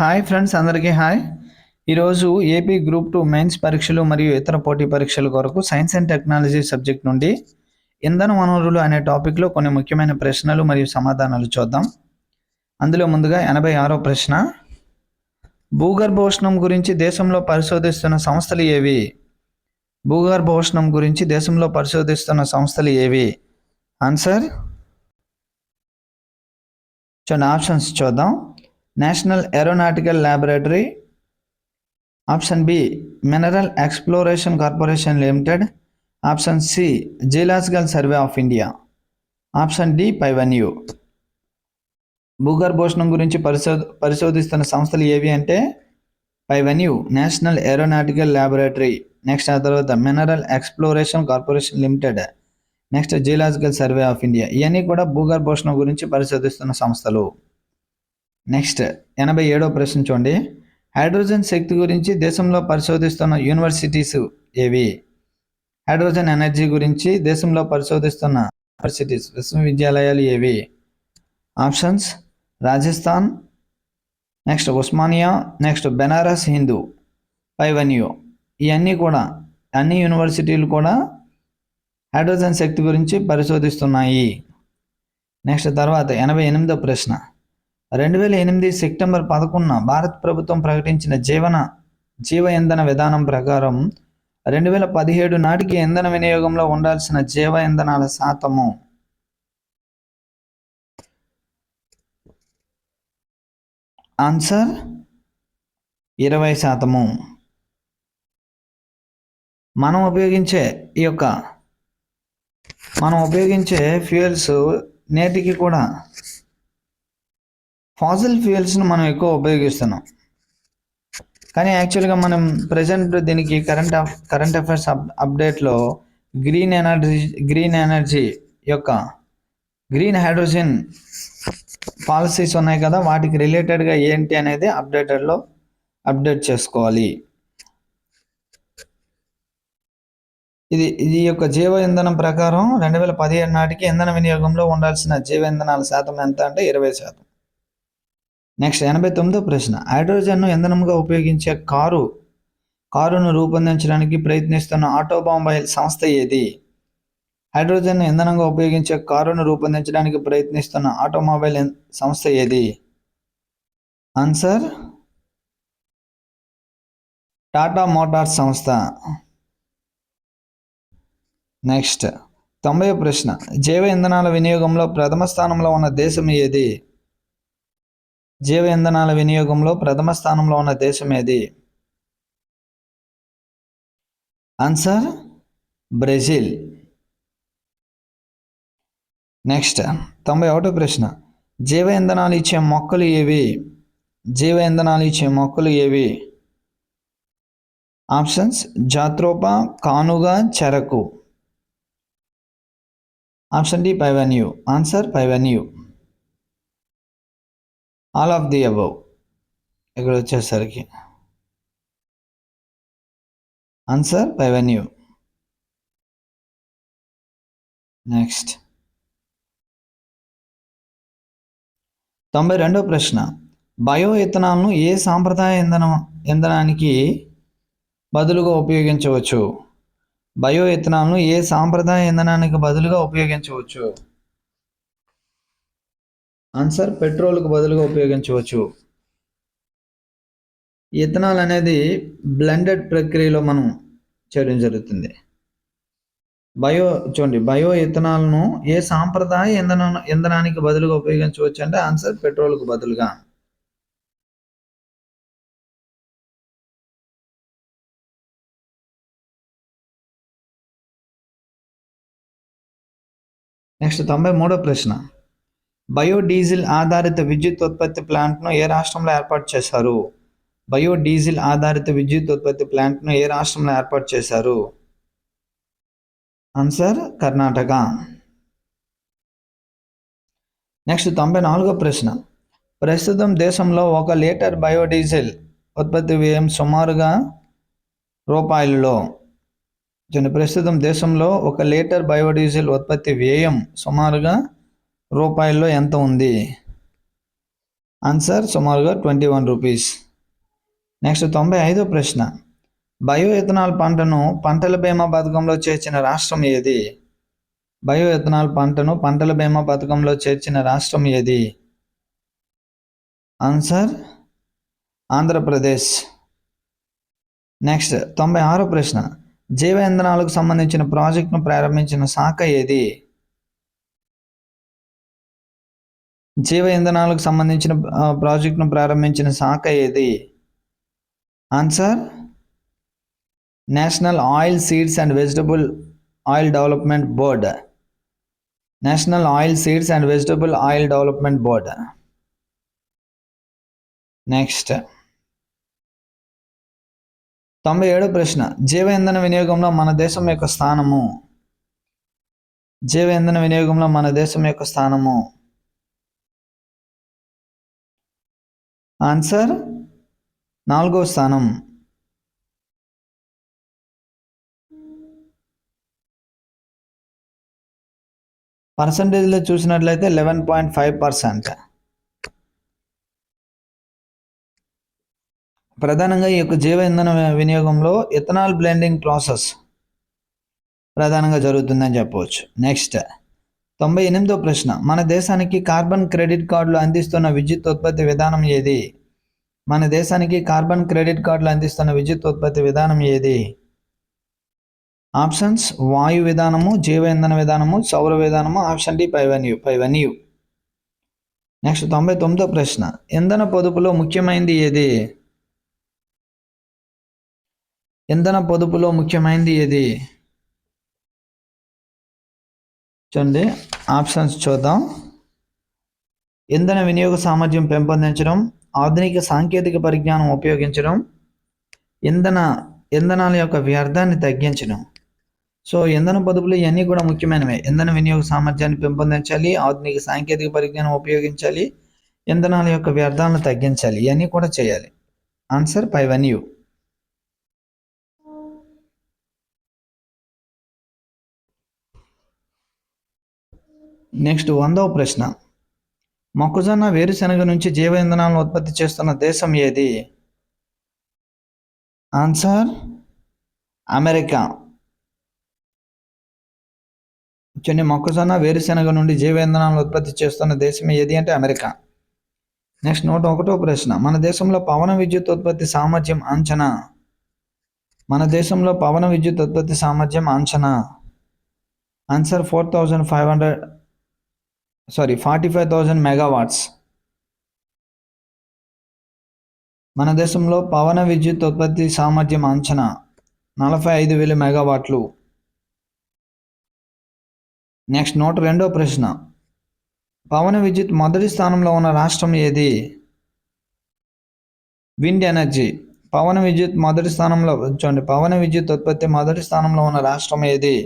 Hi friends అందరికీ hi ఈరోజు AP group two mains పరీక్షలు మరియు ఇతర పోటీ పరీక్షల కొరకు సైన్స్ అండ్ టెక్నాలజీ సబ్జెక్ట్ నుండి ఇంధన వనరులు అనే టాపిక్లో కొన్ని ముఖ్యమైన ప్రశ్నలు మరియు సమాధానాలు చూద్దాం. అందులో ముందుగా ఎనభై ఆరో ప్రశ్న. భూగర్భోష్ణం గురించి దేశంలో పరిశోధిస్తున్న సంస్థలు ఏవి? భూగర్భోష్ణం గురించి దేశంలో పరిశోధిస్తున్న సంస్థలు ఏవి? ఆన్సర్ చూడండి ఆప్షన్స్ చూద్దాం. National aeronautical laboratory option B mineral exploration corporation limited option C geological survey of India option D పైవన్యూ. భూగర్భోషణం గురించి పరిశోధ పరిశోధిస్తున్న సంస్థలు ఏవి అంటే పైవన్యూ నేషనల్ ఏరోనాటికల్ ల్యాబొరేటరీ నెక్స్ట్ ఆ తర్వాత mineral exploration corporation limited next geological survey of India. ఇవన్నీ కూడా భూగర్భోషణం గురించి పరిశోధిస్తున్న సంస్థలు. నెక్స్ట్ ఎనభై ఏడో ప్రశ్న చూడండి. హైడ్రోజన్ శక్తి గురించి దేశంలో పరిశోధిస్తున్న యూనివర్సిటీస్ ఏవి? హైడ్రోజన్ ఎనర్జీ గురించి దేశంలో పరిశోధిస్తున్న యూనివర్సిటీస్ విశ్వవిద్యాలయాలు ఏవి? Options Rajasthan next Osmania next Banaras Hindu పైవన్యూ. ఇవన్నీ కూడా అన్ని యూనివర్సిటీలు కూడా హైడ్రోజన్ శక్తి గురించి పరిశోధిస్తున్నాయి. నెక్స్ట్ తర్వాత ఎనభై ఎనిమిదో ప్రశ్న. రెండు వేల ఎనిమిది సెప్టెంబర్ పదకొండున భారత ప్రభుత్వం ప్రకటించిన జీవన జీవ ఇంధన విధానం ప్రకారం రెండు వేల పదిహేడు నాటికి ఇంధన వినియోగంలో ఉండాల్సిన జీవ ఇంధనాల శాతము. ఆన్సర్ ఇరవై శాతము. మనం ఉపయోగించే ఈ యొక్క మనం ఉపయోగించే ఫ్యూయల్స్ నేటికి కూడా ఫాజిల్ ఫ్యూయల్స్ను మనం ఎక్కువ ఉపయోగిస్తున్నాం. కానీ యాక్చువల్గా మనం ప్రజెంట్ దీనికి కరెంట్ కరెంట్ అఫైర్స్ అప్ అప్డేట్లో గ్రీన్ ఎనర్జీ గ్రీన్ ఎనర్జీ యొక్క గ్రీన్ హైడ్రోజన్ పాలసీస్ ఉన్నాయి కదా వాటికి రిలేటెడ్గా ఏంటి అనేది అప్డేటెడ్లో అప్డేట్ చేసుకోవాలి. ఇది ఇది యొక్క జీవ ఇంధనం ప్రకారం రెండు వేల పదిహేడు నాటికి ఇంధన వినియోగంలో ఉండాల్సిన జీవ ఇంధనాల శాతం ఎంత అంటే ఇరవై శాతం. నెక్స్ట్ ఎనభై తొమ్మిదో ప్రశ్న. హైడ్రోజన్ను ఇంధనంగా ఉపయోగించే కారు కారును రూపొందించడానికి ప్రయత్నిస్తున్న ఆటోమొబైల్ సంస్థ ఏది? హైడ్రోజన్ను ఇంధనంగా ఉపయోగించే కారును రూపొందించడానికి ప్రయత్నిస్తున్న ఆటోమొబైల్ సంస్థ ఏది? ఆన్సర్? టాటా మోటార్స్ సంస్థ. నెక్స్ట్ తొంభై ప్రశ్న. జైవ ఇంధనాల వినియోగంలో ప్రథమ స్థానంలో ఉన్న దేశం ఏది? జీవ ఇంధనాల వినియోగంలో ప్రథమ స్థానంలో ఉన్న దేశం ఏది? ఆన్సర్ బ్రెజిల్ నెక్స్ట్ తొంభై ఒకటో ప్రశ్న. జీవ ఇంధనాలు ఇచ్చే మొక్కలు ఏవి? జీవ ఇంధనాలు ఇచ్చే మొక్కలు ఏవి? ఆప్షన్స్ జాత్రోప కానుగ చెరకు. ఆప్షన్ డి పైవెన్యూ ఆన్సర్ పైవెన్యూ ఆల్ ఆఫ్ ది అబౌవ్ ఇక్కడ వచ్చేసరికి. ఆన్సర్ పైవెన్యూ నెక్స్ట్ తొంభై రెండో ప్రశ్న. బయో ఇథనాల్ను ఏ సాంప్రదాయ ఇంధనం ఇంధనానికి బదులుగా ఉపయోగించవచ్చు? బయో ఇథనాల్ను ఏ సాంప్రదాయ ఇంధనానికి బదులుగా ఉపయోగించవచ్చు? ఆన్సర్ పెట్రోల్కు బదులుగా ఉపయోగించవచ్చు. ఇథనాల్ అనేది బ్లెండెడ్ ప్రక్రియలో మనం చేయడం జరుగుతుంది. బయో చూడండి బయో ఇథనాల్ను ఏ సాంప్రదాయ ఇంధన ఇంధనానికి బదులుగా ఉపయోగించవచ్చు అంటే ఆన్సర్ పెట్రోల్కు బదులుగా. నెక్స్ట్ తొంభై మూడో ప్రశ్న. బయోడీజిల్ ఆధారిత విద్యుత్ ఉత్పత్తి ప్లాంట్ను ఏ రాష్ట్రంలో ఏర్పాటు చేశారు? బయోడీజిల్ ఆధారిత విద్యుత్ ఉత్పత్తి ప్లాంట్ను ఏ రాష్ట్రంలో ఏర్పాటు చేశారు? ఆన్సర్ కర్ణాటక. నెక్స్ట్ తొంభై నాలుగో ప్రశ్న. ప్రస్తుతం దేశంలో ఒక లీటర్ బయోడీజిల్ ఉత్పత్తి వ్యయం సుమారుగా రూపాయలలో. ప్రస్తుతం దేశంలో ఒక లీటర్ బయోడీజిల్ ఉత్పత్తి వ్యయం సుమారుగా రూపాయల్లో ఎంత ఉంది? ఆన్సర్ సుమారుగా ట్వంటీ వన్ రూపీస్ నెక్స్ట్ తొంభై ఐదో ప్రశ్న. బయో ఇథనాల్ పంటను పంటల బీమా పథకంలో చేర్చిన రాష్ట్రం ఏది? బయో ఇథనాల్ పంటను పంటల బీమా పథకంలో చేర్చిన రాష్ట్రం ఏది? ఆన్సర్ ఆంధ్రప్రదేశ్. నెక్స్ట్ తొంభై ఆరో ప్రశ్న. జీవ ఇంధనాలకు సంబంధించిన ప్రాజెక్టును ప్రారంభించిన శాఖ ఏది? జీవ ఇంధనాలకు సంబంధించిన ప్రాజెక్టును ప్రారంభించిన శాఖ ఏది? Answer? National oil seeds and vegetable oil development board. National oil seeds and vegetable oil development board. Next. తొంభై ఏడో ప్రశ్న. జీవ ఇంధన వినియోగంలో మన దేశం యొక్క స్థానము. జీవ ఇంధన వినియోగంలో మన దేశం యొక్క స్థానము. ఆన్సర్ నాలుగో స్థానం. పర్సంటేజ్లో చూసినట్లయితే లెవెన్ పాయింట్ ఫైవ్ పర్సెంట్. ప్రధానంగా ఈ యొక్క జీవ ఇంధన వినియోగంలో ఇథనాల్ బ్లెండింగ్ ప్రాసెస్ ప్రధానంగా జరుగుతుందని చెప్పవచ్చు. నెక్స్ట్. తొంభై ఎనిమిదో ప్రశ్న. మన దేశానికి కార్బన్ క్రెడిట్ కార్డులు అందిస్తున్న విద్యుత్ ఉత్పత్తి విధానం ఏది? మన దేశానికి కార్బన్ క్రెడిట్ కార్డులు అందిస్తున్న విద్యుత్ ఉత్పత్తి విధానం ఏది? ఆప్షన్స్ వాయు విధానము జీవ ఇంధన విధానము సౌర విధానము ఆప్షన్ డి పైవన్యూ పైవన్యూ నెక్స్ట్ తొంభై తొమ్మిదో ప్రశ్న. ఇంధన పొదుపులో ముఖ్యమైనది ఏది? ఇంధన పొదుపులో ముఖ్యమైనది ఏది? చూడండి ఆప్షన్స్ చూద్దాం. ఇంధన వినియోగ సామర్థ్యం పెంపొందించడం ఆధునిక సాంకేతిక పరిజ్ఞానం ఉపయోగించడం ఇంధన ఇంధనాల యొక్క వ్యర్థాన్ని తగ్గించడం. సో ఇంధన పొదుపులు ఇవన్నీ కూడా ముఖ్యమైనవి. ఇంధన వినియోగ సామర్థ్యాన్ని పెంపొందించాలి ఆధునిక సాంకేతిక పరిజ్ఞానం ఉపయోగించాలి ఇంధనాల యొక్క వ్యర్థాలను తగ్గించాలి ఇవన్నీ కూడా చేయాలి. ఆన్సర్ పైవన్యూ నెక్స్ట్ వందవ ప్రశ్న. మొక్కజొన్న వేరుశెనగ నుంచి జీవ ఇంధనాలను ఉత్పత్తి చేస్తున్న దేశం ఏది? Answer America. కొన్ని మొక్కజొన్న వేరుశెనగ నుండి జీవ ఇంధనాలను ఉత్పత్తి చేస్తున్న దేశం ఏది అంటే అమెరికా. నెక్స్ట్ నూట ఒకటో ప్రశ్న. మన దేశంలో పవన విద్యుత్ ఉత్పత్తి సామర్థ్యం అంచనా? మన దేశంలో పవన విద్యుత్ ఉత్పత్తి సామర్థ్యం అంచనా? Answer four thousand five hundred sorry forty five thousand megawatts మన దేశంలో పవన విద్యుత్ ఉత్పత్తి సామర్థ్యం అంచనా నలభై ఐదు వేల మెగావాట్లు. నెక్స్ట్ నూట రెండో ప్రశ్న. పవన విద్యుత్ మొదటి స్థానంలో ఉన్న రాష్ట్రం ఏది? విండ్ ఎనర్జీ పవన విద్యుత్ మొదటి స్థానంలో చూడండి పవన విద్యుత్ ఉత్పత్తి మొదటి స్థానంలో ఉన్న రాష్ట్రం ఏది?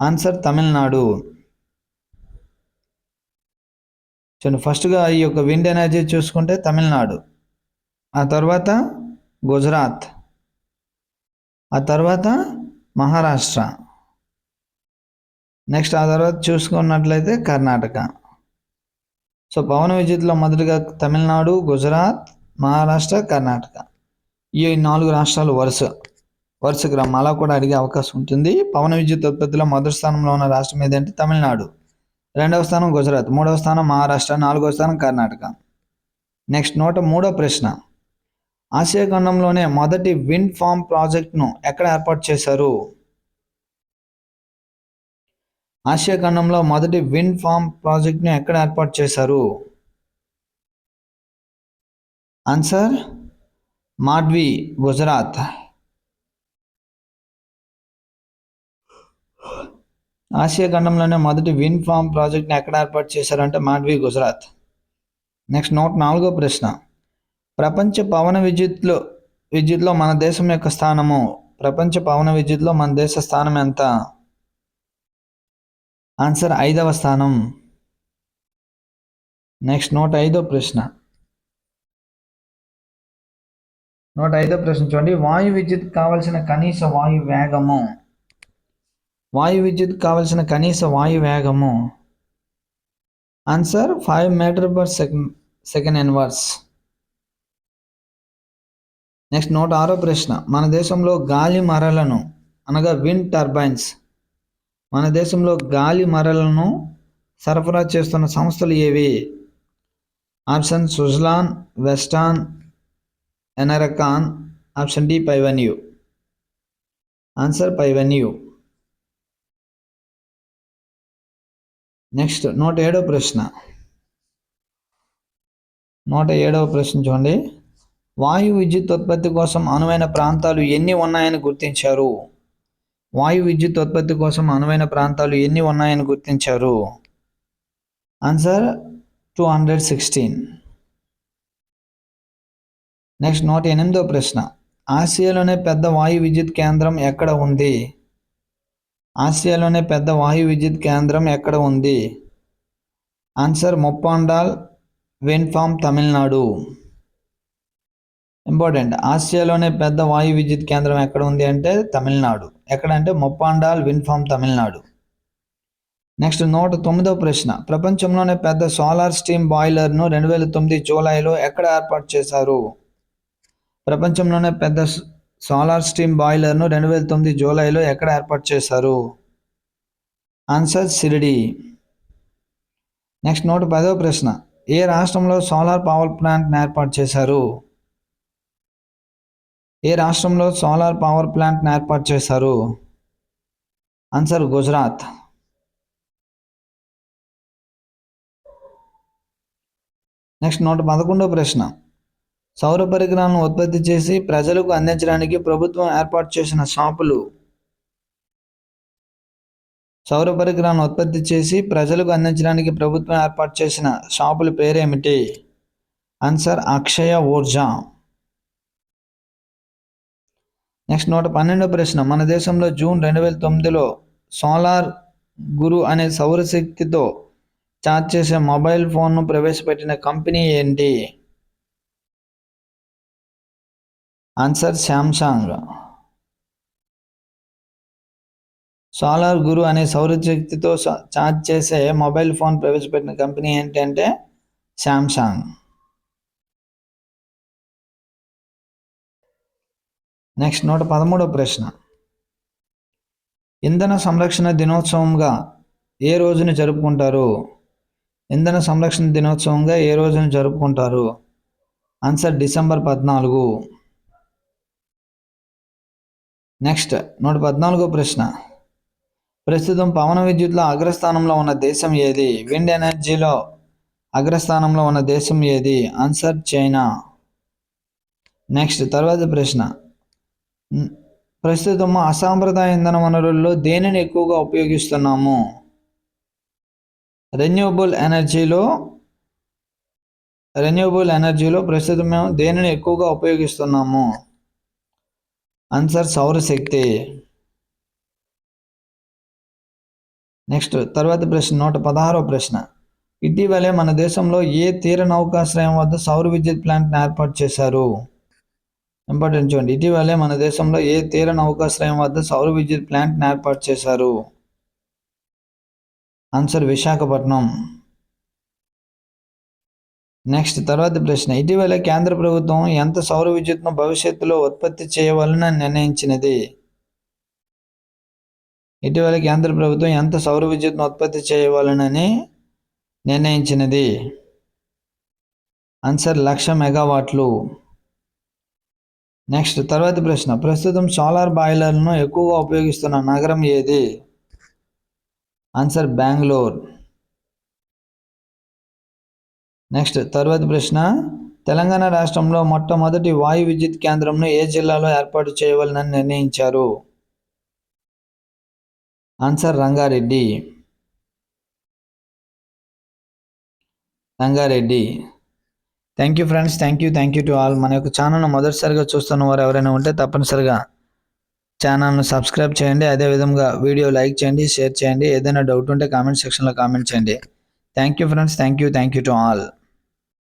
ఆన్సర్ తమిళనాడు. చూడండి ఫస్ట్గా ఈ యొక్క విండ్ ఎనర్జీ చూసుకుంటే తమిళనాడు. ఆ తర్వాత గుజరాత్. ఆ తర్వాత మహారాష్ట్ర. నెక్స్ట్ ఆ తర్వాత చూసుకున్నట్లయితే కర్ణాటక. సో పవన విద్యుత్లో మొదటిగా తమిళనాడు గుజరాత్ మహారాష్ట్ర కర్ణాటక. ఈ నాలుగు రాష్ట్రాలు వరుస. వరుస క్రమం అలా కూడా అడిగే అవకాశం ఉంటుంది. పవన విద్యుత్ ఉత్పత్తిలో మొదటి స్థానంలో ఉన్న రాష్ట్రం ఏదంటే తమిళనాడు. రెండవ స్థానం గుజరాత్ మూడవ స్థానం మహారాష్ట్ర నాలుగవ స్థానం కర్ణాటక. నెక్స్ట్ నూట మూడో ప్రశ్న. ఆసియా ఖండంలోనే మొదటి విండ్ ఫార్మ్ ప్రాజెక్ట్ను ఎక్కడ ఏర్పాటు చేశారు? ఆసియా ఖండంలో మొదటి విండ్ ఫార్మ్ ప్రాజెక్ట్ను ఎక్కడ ఏర్పాటు చేశారు? ఆన్సర్ మాడ్వి గుజరాత్. ఆసియా ఖండంలోనే మొదటి విన్ ఫార్మ్ ప్రాజెక్ట్ని ఎక్కడ ఏర్పాటు చేశారంటే మాడ్వి గుజరాత్. నెక్స్ట్ నూట నాలుగో ప్రశ్న. ప్రపంచ పవన విద్యుత్లో విద్యుత్లో మన దేశం యొక్క స్థానము. ప్రపంచ పవన విద్యుత్లో మన దేశ స్థానం ఎంత? ఆన్సర్ ఐదవ స్థానం. నెక్స్ట్ నూట ఐదో ప్రశ్న. నూట ఐదో ప్రశ్న చూడండి. వాయు విద్యుత్ కావలసిన కనీస వాయు వేగము. వాయు విద్యుత్ కావలసిన కనీస వాయు వేగము answer five meter per second second inverse next నూట ఆరో ప్రశ్న. మన దేశంలో గాలి మరలను అనగా విండ్ టర్బైన్స్ మన దేశంలో గాలి మరలను సరఫరా చేస్తున్న సంస్థలు ఏవి? Option Suzlon Vestas Enercon option D పైవెన్యూ answer పైవెన్యూ నెక్స్ట్ నూట ఏడో ప్రశ్న. నూట ఏడవ ప్రశ్న చూడండి. వాయు విద్యుత్ ఉత్పత్తి కోసం అనువైన ప్రాంతాలు ఎన్ని ఉన్నాయని గుర్తించారు? వాయు విద్యుత్ ఉత్పత్తి కోసం అనువైన ప్రాంతాలు ఎన్ని ఉన్నాయని గుర్తించారు? Answer two hundred sixteen. Next నూట ఎనిమిదో ప్రశ్న. ఆసియాలోనే పెద్ద వాయు విద్యుత్ కేంద్రం ఎక్కడ ఉంది? ఆసియాలోనే పెద్ద వాయు విద్యుత్ కేంద్రం ఎక్కడ ఉంది? Answer Muppandal wind farm Tamil Nadu. Important. ఆసియాలోనే పెద్ద వాయు విద్యుత్ కేంద్రం ఎక్కడ ఉంది అంటే తమిళనాడు. ఎక్కడంటే Muppandal wind farm Tamil Nadu. Next నూట తొమ్మిదవ ప్రశ్న. ప్రపంచంలోనే పెద్ద సోలార్ స్టీమ్ బాయిలర్ను రెండు వేల తొమ్మిది జూలైలో ఎక్కడ ఏర్పాటు చేశారు? ప్రపంచంలోనే పెద్ద సోలార్ స్టీమ్ బాయిలర్ను రెండు వేల తొమ్మిది జూలైలో ఎక్కడ ఏర్పాటు చేశారు? ఆన్సర్ సిరిడి. నెక్స్ట్ నూట పదవ ప్రశ్న. ఏ రాష్ట్రంలో సోలార్ పవర్ ప్లాంట్ని ఏర్పాటు చేశారు? ఏ రాష్ట్రంలో సోలార్ పవర్ ప్లాంట్ని ఏర్పాటు చేశారు? ఆన్సర్ గుజరాత్. నెక్స్ట్ నూట పదకొండవ ప్రశ్న. సౌర పరికరాలను ఉత్పత్తి చేసి ప్రజలకు అందించడానికి ప్రభుత్వం ఏర్పాటు చేసిన షాపులు. సౌర పరికరాలను ఉత్పత్తి చేసి ప్రజలకు అందించడానికి ప్రభుత్వం ఏర్పాటు చేసిన షాపుల పేరేమిటి? ఆన్సర్ అక్షయ ఊర్జా. నెక్స్ట్ నూట పన్నెండో ప్రశ్న. మన దేశంలో జూన్ రెండు వేల తొమ్మిదిలో సోలార్ గురు అనే సౌరశక్తితో ఛార్జ్ చేసే మొబైల్ ఫోన్ను ప్రవేశపెట్టిన కంపెనీ ఏంటి? ఆన్సర్ శాంసంగ్ సోలార్ గురు అనే సౌరశక్తితో ఛార్జ్ చేసే మొబైల్ ఫోన్ ప్రవేశపెట్టిన కంపెనీ ఏంటంటే శాంసంగ్ నెక్స్ట్ నూట పదమూడవ ప్రశ్న. ఇంధన సంరక్షణ దినోత్సవంగా ఏ రోజున జరుపుకుంటారు? ఇంధన సంరక్షణ దినోత్సవంగా ఏ రోజున జరుపుకుంటారు? ఆన్సర్ డిసెంబర్ పద్నాలుగు. నెక్స్ట్ నూట పద్నాలుగో ప్రశ్న. ప్రస్తుతం పవన విద్యుత్లో అగ్రస్థానంలో ఉన్న దేశం ఏది? విండ్ ఎనర్జీలో అగ్రస్థానంలో ఉన్న దేశం ఏది? Answer China. నెక్స్ట్ తర్వాత ప్రశ్న. ప్రస్తుతం అసాంప్రదాయ ఇంధన వనరుల్లో దేనిని ఎక్కువగా ఉపయోగిస్తున్నాము? రెన్యూబుల్ ఎనర్జీలో రెన్యూబుల్ ఎనర్జీలో ప్రస్తుతం మేము దేనిని ఎక్కువగా ఉపయోగిస్తున్నాము? ఆన్సర్ సౌరశక్తి నెక్స్ట్ తర్వాత ప్రశ్న నూట పదహారో ప్రశ్న. ఇటీవలే మన దేశంలో ఏ తీర నౌకాశ్రయం వద్ద సౌర విద్యుత్ ప్లాంట్ని ఏర్పాటు చేశారు? ఇంపార్టెంట్ చూడండి. ఇటీవలే మన దేశంలో ఏ తీర నౌకాశ్రయం వద్ద సౌర విద్యుత్ ప్లాంట్ని ఏర్పాటు చేశారు? ఆన్సర్ విశాఖపట్నం. నెక్స్ట్ తర్వాత ప్రశ్న ఇటీవల కేంద్ర ప్రభుత్వం ఎంత సౌర విద్యుత్ను భవిష్యత్తులో ఉత్పత్తి చేయవాలని నిర్ణయించినది? ఇటీవల కేంద్ర ప్రభుత్వం ఎంత సౌర విద్యుత్ను ఉత్పత్తి చేయవాలనని నిర్ణయించినది? ఆన్సర్ లక్ష మెగావాట్లు. నెక్స్ట్ తర్వాత ప్రశ్న ప్రస్తుతం సోలార్ బాయిలర్లను ఎక్కువగా ఉపయోగిస్తున్న నగరం ఏది? ఆన్సర్ బెంగళూరు. నెక్స్ట్ తర్వాత ప్రశ్న తెలంగాణ రాష్ట్రంలో మొట్టమొదటి వాయు విద్యుత్ కేంద్రంను ఏ జిల్లాలో ఏర్పాటు చేయవాలని నిర్ణయించారు? Answer Rangareddy. Rangareddy. Thank you friends thank you thank you to all. మన యొక్క ఛానల్ను మొదటిసారిగా చూస్తున్న వారు ఎవరైనా ఉంటే తప్పనిసరిగా ఛానల్ను సబ్స్క్రైబ్ చేయండి. అదేవిధంగా వీడియో లైక్ చేయండి షేర్ చేయండి. ఏదైనా డౌట్ ఉంటే కామెంట్ సెక్షన్లో కామెంట్ చేయండి. Thank you friends thank you thank you to all.